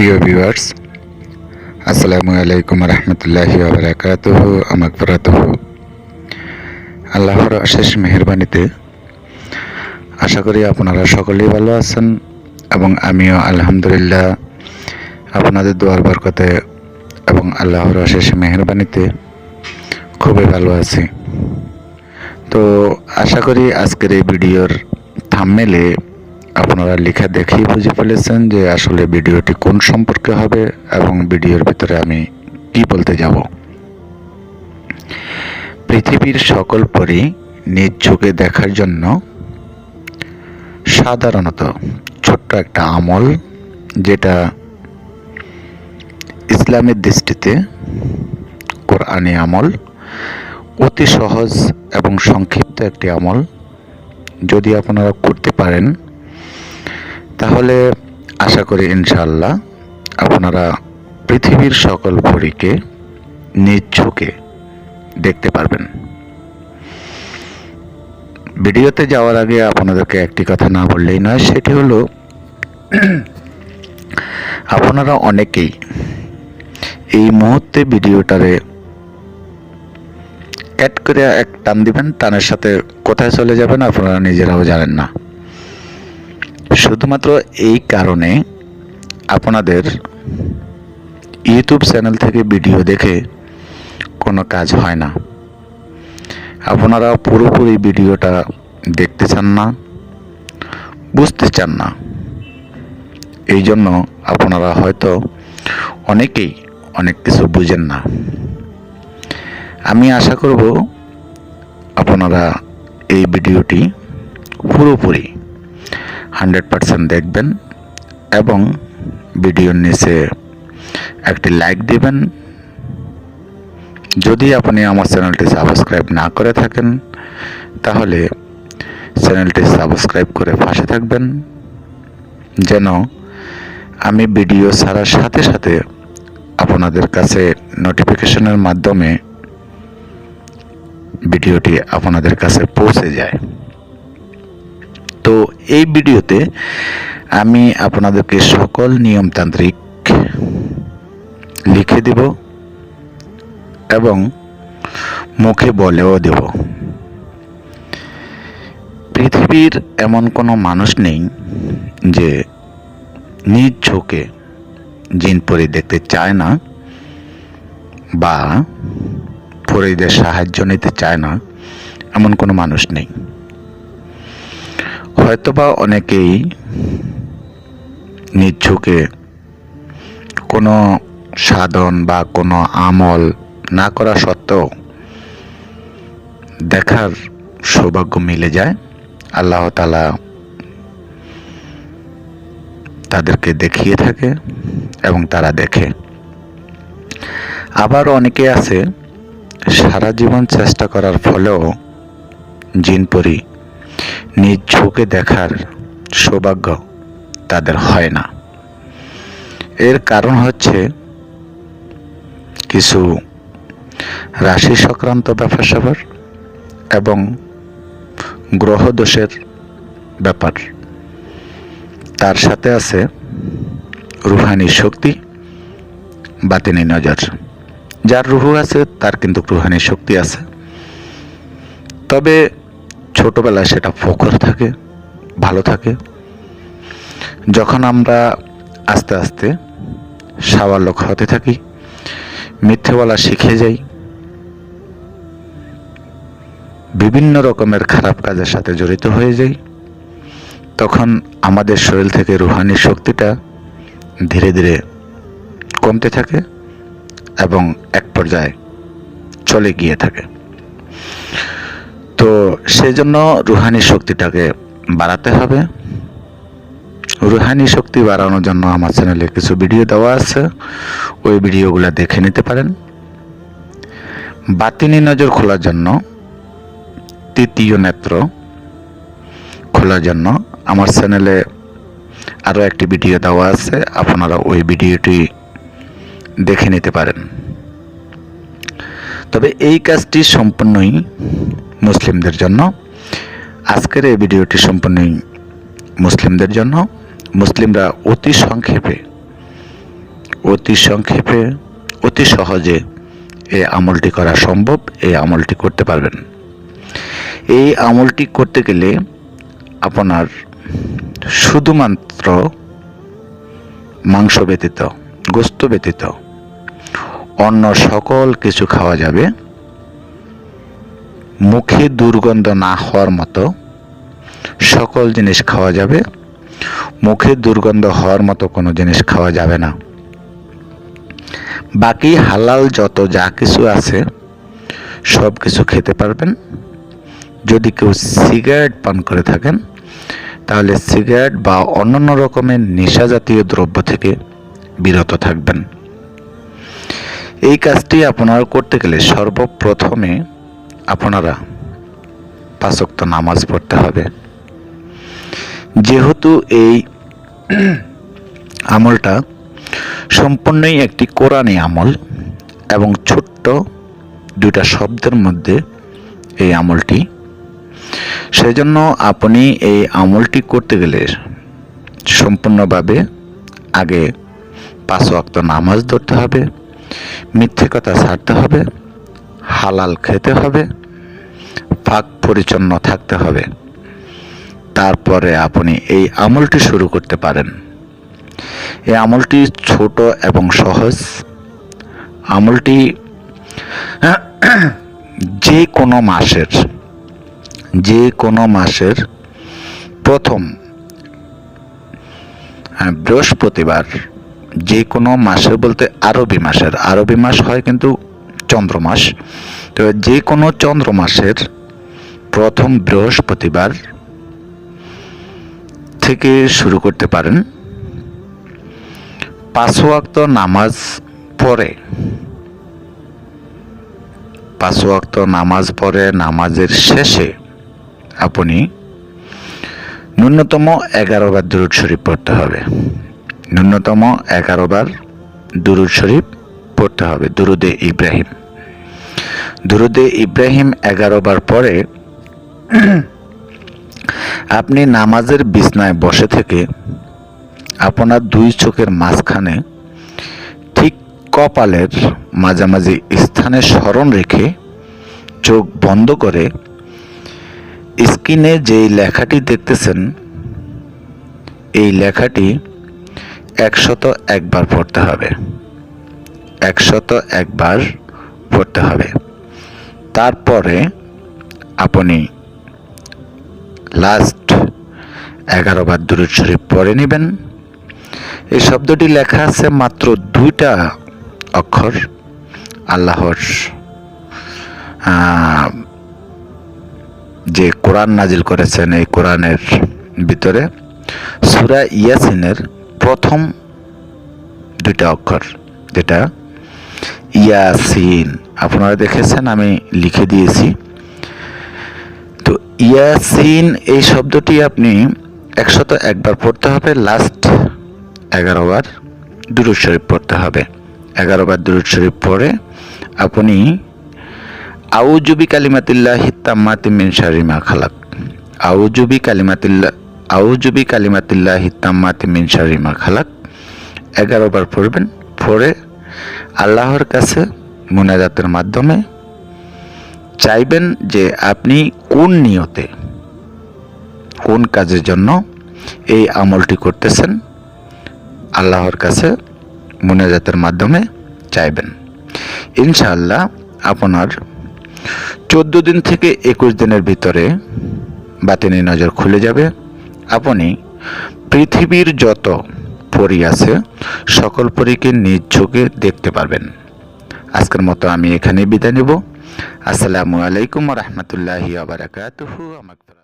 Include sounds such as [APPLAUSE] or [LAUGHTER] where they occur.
প্রিয় ভিউয়ার্স আসসালামু আলাইকুম রহমতুল্লাহি বারাকাতুহ আমাকফরাতুহ আল্লাহর অশেষ মেহরবানিতে আশা করি আপনারা সকলেই ভালো আছেন এবং আমিও আলহামদুলিল্লাহ আপনাদের দোয়ার বরকতে এবং আল্লাহর অশেষ মেহরবানিতে খুবই ভালো আছি। তো আশা করি আজকের এই ভিডিওর থামমেলে আপনারা লেখা দেখেই বুঝে ফেলেছেন যে আসলে ভিডিওটি কোন সম্পর্কে হবে এবং ভিডিওর ভিতরে আমি কি বলতে যাব। পৃথিবীর সকল পরি নিজ চোখে দেখার জন্য সাধারণত ছোট্ট একটা আমল যেটা ইসলামের দৃষ্টিতে কোরআনী আমল, অতি সহজ এবং সংক্ষিপ্ত একটি আমল। যদি আপনারা করতে পারেন তাহলে আশা করি ইনশাল্লাহ আপনারা পৃথিবীর সকল পরীকে নিজ দেখতে পারবেন। ভিডিওতে যাওয়ার আগে আপনাদেরকে একটি কথা না বললেই নয়, সেটি হলো [CLEARS THROAT] আপনারা অনেকেই এই মুহূর্তে ভিডিওটারে অ্যাড করে এক টান দিবেন, টানের সাথে কোথায় চলে যাবেন আপনারা নিজেরাও জানেন না। শুধুমাত্র এই কারণে আপনাদের ইউটিউব চ্যানেল থেকে ভিডিও দেখে কোনো কাজ হয় না। আপনারা পুরোপুরি ভিডিওটা দেখতে চান না, বুঝতে চান না। এই জন্য আপনারা হয়তো অনেকেই অনেক কিছু বুঝেন না। আমি আশা করব আপনারা এই ভিডিওটি পুরোপুরি হান্ড্রেড পারসেন্ট দেখবেন এবং ভিডিওর নিচে একটি লাইক দিবেন। যদি আপনি আমার চ্যানেলটি সাবস্ক্রাইব না করে থাকেন, তাহলে চ্যানেলটি সাবস্ক্রাইব করে পাশে থাকবেন। যেন আমি ভিডিও ছাড়ার সাথে সাথে আপনাদের কাছে নোটিফিকেশনের মাধ্যমে ভিডিওটি আপনাদের কাছে পৌঁছে যায়। তো এই ভিডিওতে আমি আপনাদেরকে সকল নিয়মতান্ত্রিক লিখে দেব এবং মুখে বলেও দেব। পৃথিবীর এমন কোনো মানুষ নেই যে নিজ চোখে জিন পরি দেখতে চায় না বা পরিদের সাহায্য নিতে চায় না, এমন কোনো মানুষ নেই। হয়তোবা অনেকেই চোখে কোনো সাধন বা কোনো আমল না করা সত্ত্বেও দেখার সৌভাগ্য মিলে যায়। আল্লাহ তালা তাদেরকে দেখিয়ে থাকে এবং তারা দেখে। আবার অনেকে আছে, সারা জীবন চেষ্টা করার ফলেও জিনপরি নিজ চোখে দেখার সৌভাগ্য তাদের হয় না। এর কারণ হচ্ছে কিছু রাশি সংক্রান্ত ব্যাপার স্যাপার এবং গ্রহ দোষের ব্যাপার। তার সাথে আছে রুহানি শক্তি, বাতিনি নজর। যার রুহু আছে, তার কিন্তু রুহানি শক্তি আছে। তবে ছোটবেলায় সেটা ফখর থাকে, ভালো থাকে। যখন আমরা আস্তে আস্তে সাবালক হতে থাকি, মিথ্যে বলা শিখে যাই, বিভিন্ন রকমের খারাপ কাজের সাথে জড়িত হয়ে যাই, তখন আমাদের শরীর থেকে রুহানি শক্তিটা ধীরে ধীরে কমতে থাকে এবং এক পর্যায়ে চলে গিয়ে থাকে। তো সেই জন্য রুহানি শক্তিটাকে বাড়াতে হবে। রুহানি শক্তি বাড়ানোর জন্য আমার চ্যানেলে কিছু ভিডিও দেওয়া আছে। ওই ভিডিওগুলো দেখে নিতে পারেন। বাতিনি নজর খোলার জন্য, তৃতীয় নেত্র খোলার জন্য আমার চ্যানেলে আরও একটি ভিডিও দেওয়া আছে। আপনারা ওই ভিডিওটি দেখে নিতে পারেন। তবে এই কাজটি সম্পূর্ণই মুসলিমদের জন্য। আজকের এই ভিডিওটি সম্পূর্ণই মুসলিমদের জন্য। মুসলিমরা অতি সংক্ষেপে অতি সংক্ষেপে, অতি সহজে এই আমলটি করা সম্ভব, এই আমলটি করতে পারবেন। এই আমলটি করতে গেলে আপনার শুধুমাত্র মাংস ব্যতীত, গোস্ত ব্যতীত অন্য সকল কিছু খাওয়া যাবে। মুখে দুর্গন্ধ না হওয়ার মতো সকল জিনিস খাওয়া যাবে। মুখে দুর্গন্ধ হওয়ার মতো কোনো জিনিস খাওয়া যাবে না। বাকি হালাল যত যা কিছু আছে, সব কিছু খেতে পারবেন। যদি কেউ সিগারেট পান করে থাকেন, তাহলে সিগারেট বা অন্যান্য রকমের নেশা জাতীয় দ্রব্য থেকে বিরত থাকবেন। এই কাজটি আপনারা করতে গেলে সর্বপ্রথমে আপনারা পাঁচক্ত নামাজ পড়তে হবে। যেহেতু এই আমলটা সম্পূর্ণই একটি কোরআনী আমল এবং ছোট্ট দুইটা শব্দের মধ্যে এই আমলটি, সেজন্য আপনি এই আমলটি করতে গেলে সম্পূর্ণভাবে আগে পাঁচ ওয়াক্ত নামাজ ধরতে হবে, মিথ্যে কথা ছাড়তে হবে, হালাল খেতে হবে পাক পরিচ্ছন্ন থাকতে হবে। তারপরে আপনি এই আমলটি শুরু করতে পারেন। এই আমলটি ছোট এবং সহজ। আমলটি যে কোনো মাসের যে কোনো মাসের প্রথম হ্যাঁ, বৃহস্পতিবার যে কোনো মাসের বলতে আরবি মাসের। আরবি মাস হয় কিন্তু চন্দ্র মাস তো যে কোনো চন্দ্র মাসের প্রথম বৃহস্পতিবার থেকে শুরু করতে পারেন। পাঁচ নামাজ পড়ে। পাঁচ নামাজ পড়ে, নামাজের শেষে আপনি ন্যূনতম এগারো বার দুরুদ শরীফ পড়তে হবে। ন্যূনতম এগারো বার দুরুদ শরীফ পড়তে হবে। দুরুদে ইব্রাহিম। দুরুদে ইব্রাহিম এগারো বার পরে আপনি নামাজের বিছনায় বসে থেকে আপনার দুই চোখের মাঝখানে ঠিক কপালের মাঝামাঝি স্থানে স্মরণ রেখে চোখ বন্ধ করে স্ক্রিনে যেই লেখাটি দেখতেছেন, এই লেখাটি একশত একবার পড়তে হবে। একশত একবার পড়তে হবে। তারপরে আপনি লাস্ট এগারো বার দুরুদ শরীফ পড়ে নেবেন। এই শব্দটি লেখা আছে মাত্র দুইটা অক্ষর, আল্লাহর যে কোরআন নাজিল করেছেন এই কোরআনের ভিতরে, সুরা ইয়াসিনের প্রথম দুইটা অক্ষর, যেটা ইয়াসিন। আপনারা দেখেছেন আমি লিখে দিয়েছি। ইয়াসিন, এই শব্দটি আপনি একশত একবার পড়তে হবে লাস্ট এগারো বার দুরুদ শরীফ পড়তে হবে। এগারো বার দুরুদ শরীফ পড়ে আপনি আউজুবি কালিমাতিল্লাহ হিত্তাম্মাতি মিন শারি মা খালাক। আউজুবি কালিমাতিল্লাহ আউজুবি কালিমাতিল্লাহ হিত্তাম্মাতি মিন শারি মা খালাক। এগারো বার পড়বেন, পড়ে আল্লাহর কাছে মোনাজাতের মাধ্যমে চাইবেন যে আপনি কোন নিয়তে, কোন কাজের জন্য এই আমলটি করতেছেন, আল্লাহর কাছে মোনাজাতের মাধ্যমে চাইবেন। ইনশাআল্লাহ আপনার চোদ্দ দিন থেকে একুশ দিনের ভিতরে বাতিনি নজর খুলে যাবে। আপনি পৃথিবীর যত পরী আছে, সকল পরীকে নিজ চোখে দেখতে পারবেন। আজকের মতো আমি এখানে বিদায় নেব। আসসালামু আলাইকুম রহমতুল্লাহি আবরাকাতুহু আমাকে